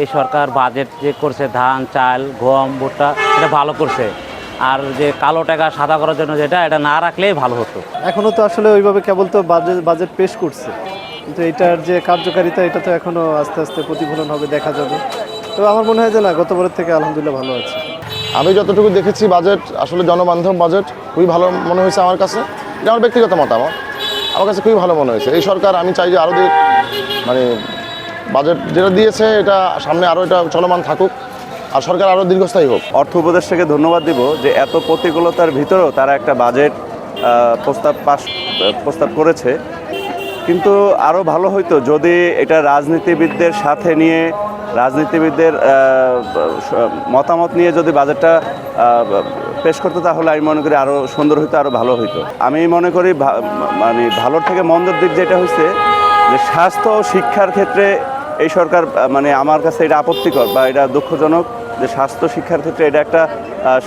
এই সরকার বাজেট যে করছে ধান চাল গম ভুট্টা এটা ভালো করছে। আর যে কালো টাকা সাদা করার জন্য যেটা এটা না রাখলেই ভালো হতো। এখনও তো আসলে ওইভাবে কেবল তো বাজেট বাজেট পেশ করছে। কিন্তু এটার যে কার্যকারিতা এটা তো এখনও আস্তে আস্তে প্রতিফলন হবে দেখা যাবে। তো আমার মনে হয় যে না গতবারের থেকে আলহামদুলিল্লাহ ভালো আছে। আমি যতটুকু দেখেছি বাজেট আসলে জনবান্ধব বাজেট খুবই ভালো মনে হয়েছে আমার কাছে। এটা আমার ব্যক্তিগত মতামত। আমার কাছে খুবই ভালো মনে হয়েছে। এই সরকার আমি চাই যে আরও মানে বাজেট যেটা দিয়েছে, এটা সামনে আরও এটা চলমান থাকুক আর সরকার আরও দীর্ঘস্থায়ী হোক। অর্থ উপদেষ্টাকে ধন্যবাদ দিব যে এত প্রতিকূলতার ভিতরেও তারা একটা বাজেট প্রস্তাব পাস প্রস্তাব করেছে। কিন্তু আরও ভালো হইতো যদি এটা রাজনীতিবিদদের সাথে নিয়ে, রাজনীতিবিদদের মতামত নিয়ে যদি বাজেটটা পেশ করতো তাহলে আমি মনে করি আরও সুন্দর হইতো আরও ভালো হইতো। আমি মনে করি মানে ভালোর থেকে মন্দর দিক যেটা হয়েছে যে স্বাস্থ্য ও শিক্ষার ক্ষেত্রে এই সরকার মানে আমার কাছে এটা আপত্তিকর বা এটা দুঃখজনক যে স্বাস্থ্য শিক্ষার ক্ষেত্রে এটা একটা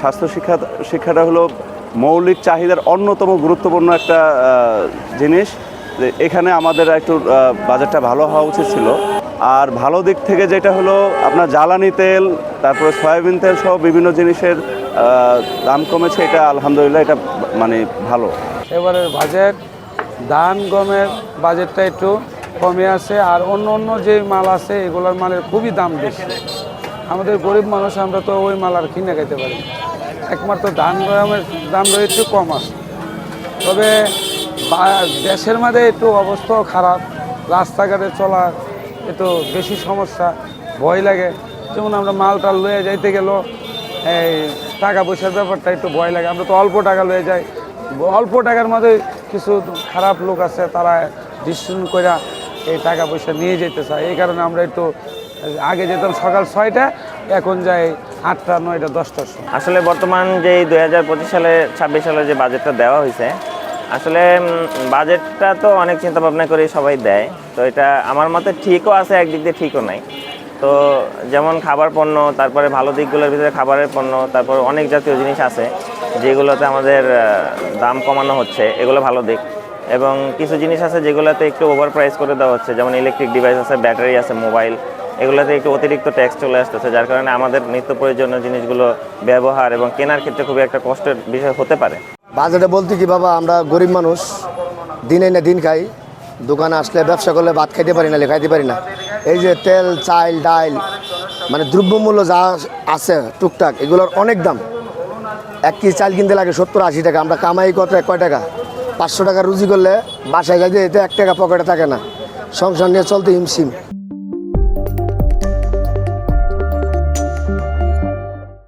স্বাস্থ্য শিক্ষা, শিক্ষাটা হলো মৌলিক চাহিদার অন্যতম গুরুত্বপূর্ণ একটা জিনিস। যে এখানে আমাদের একটু বাজেটটা ভালো হওয়া উচিত ছিল। আর ভালো দিক থেকে যেটা হলো, আপনার জ্বালানি তেল, তারপরে সয়াবিন তেল সহ বিভিন্ন জিনিসের দাম কমেছে। এটা আলহামদুলিল্লাহ এটা মানে ভালো। এবারের বাজেট, ধান, গমের বাজেটটা একটু কমে আছে আর অন্য অন্য যে মাল আছে, এগুলোর মালের খুবই দাম বেশি। আমাদের গরিব মানুষ, আমরা তো ওই মাল আর কিনে খাইতে পারি। একমাত্র ধান গমের দাম একটু কম আছে। তবে দেশের মাঝে একটু অবস্থাও খারাপ, রাস্তাঘাটে চলা একটু বেশি সমস্যা, ভয় লাগে। যেমন আমরা মাল টাল লয়ে যাইতে গেলেও এই টাকা পয়সার ব্যাপারটা একটু ভয় লাগে। আমরা তো অল্প টাকা লয়ে যাই। অল্প টাকার মধ্যে কিছু খারাপ লোক আছে, তারা ডিসিশন করে এই টাকা পয়সা নিয়ে যেতে চায়। এই কারণে আমরা একটু আগে যেতাম সকাল ছয়টা, এখন যাই আটটা, নয়টা, দশটার সময়। আসলে বর্তমান যে দুই হাজার পঁচিশ সালে, ছাব্বিশ সালে যে বাজেটটা দেওয়া হয়েছে, আসলে বাজেটটা তো অনেক চিন্তা ভাবনা করে সবাই দেয়। তো এটা আমার মতে ঠিকও আছে, একদিক দিয়ে ঠিকও নাই। তো যেমন খাবার পণ্য, তারপরে ভালো দিকগুলোর ভিতরে খাবারের পণ্য, তারপর অনেক জাতীয় জিনিস আছে, যেগুলোতে আমাদের দাম কমানো হচ্ছে, এগুলো ভালো দিক। এবং কিছু জিনিস আছে যেগুলোতে একটু ওভার প্রাইস করে দেওয়া হচ্ছে, যেমন ইলেকট্রিক ডিভাইস আছে ব্যাটারি আছে মোবাইল এগুলোতে একটু অতিরিক্ত ট্যাক্স চলে আসতেছে, যার কারণে আমাদের নিত্য প্রয়োজনীয় জিনিসগুলো ব্যবহার এবং কেনার ক্ষেত্রে খুবই একটা কষ্টের বিষয় হতে পারে। বাজারে বলতে কি বাবা, আমরা গরিব মানুষ, দিনে না দিন খাই, দোকানে আসলে ব্যবসা করলে ভাত খাইতে পারি না খাইতে পারি না। এই যে তেল, চাল ডাল মানে দ্রব্যমূল্য যা আছে টুকটাক, এগুলোর অনেক দাম। এক কেজি চাল কিনতে লাগে সত্তর আশি টাকা, আমরা কামাই কত কয় টাকা? পাঁচশো টাকা রুজি করলে বাসায় যাইতে এতে এক টাকা পকেটে থাকে না। সংসার নিয়ে চলতে হিমশিম।